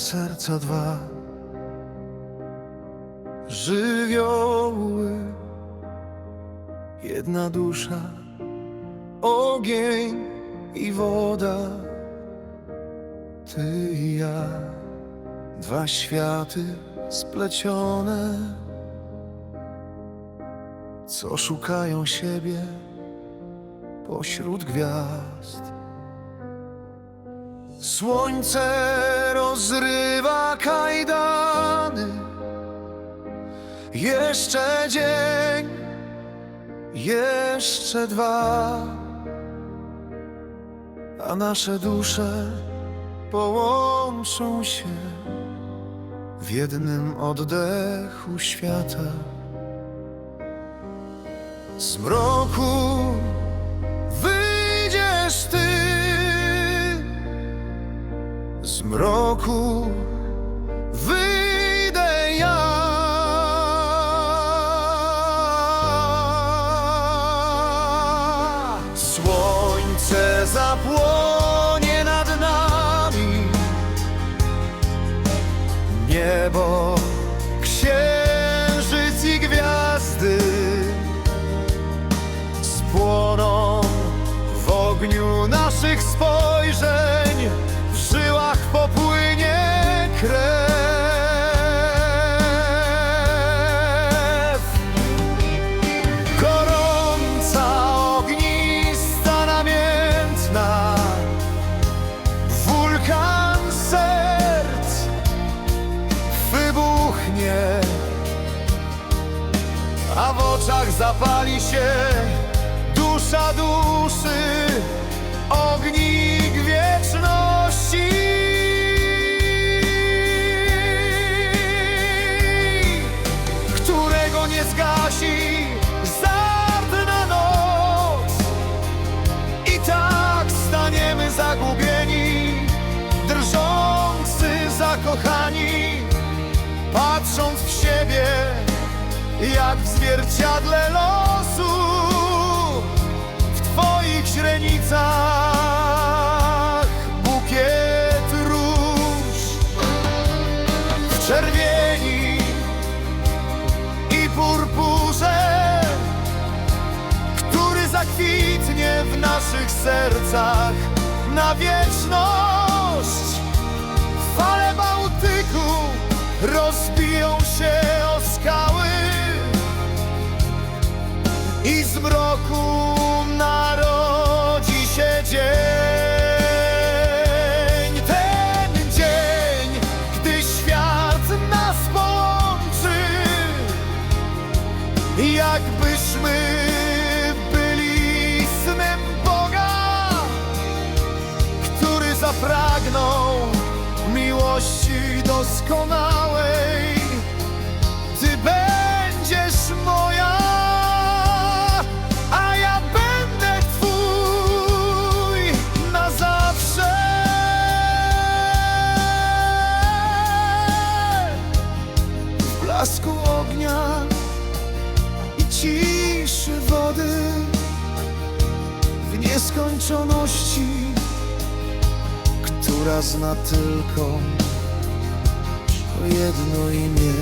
serca dwa. Żywioły, jedna dusza, ogień i woda, ty i ja, dwa światy splecione, co szukają siebie pośród gwiazd. Słońce rozrywa kajdany. Jeszcze dzień, jeszcze dwa, a nasze dusze połączą się w jednym oddechu świata. Z mroku mroku wyjdę ja. Słońce zapłonie nad nami, niebo, księżyc i gwiazdy spłoną w ogniu naszych spojrzeń, żyłach popłynie krew. Gorąca, ognista, namiętna, wulkan serc wybuchnie, a w oczach zapali się dusza duszy, ognik Którego nie zgasi żadna noc I tak staniemy zagubieni Drżący, zakochani Patrząc w siebie jak w zwierciadle losu W twoich źrenicach czerwieni i purpurze Który zakwitnie w naszych sercach na wieczność. Fale Bałtyku rozbiją jakbyśmy byli snem Boga, który zapragnął miłości doskonałej. Nieskończoności, która zna tylko jedno imię.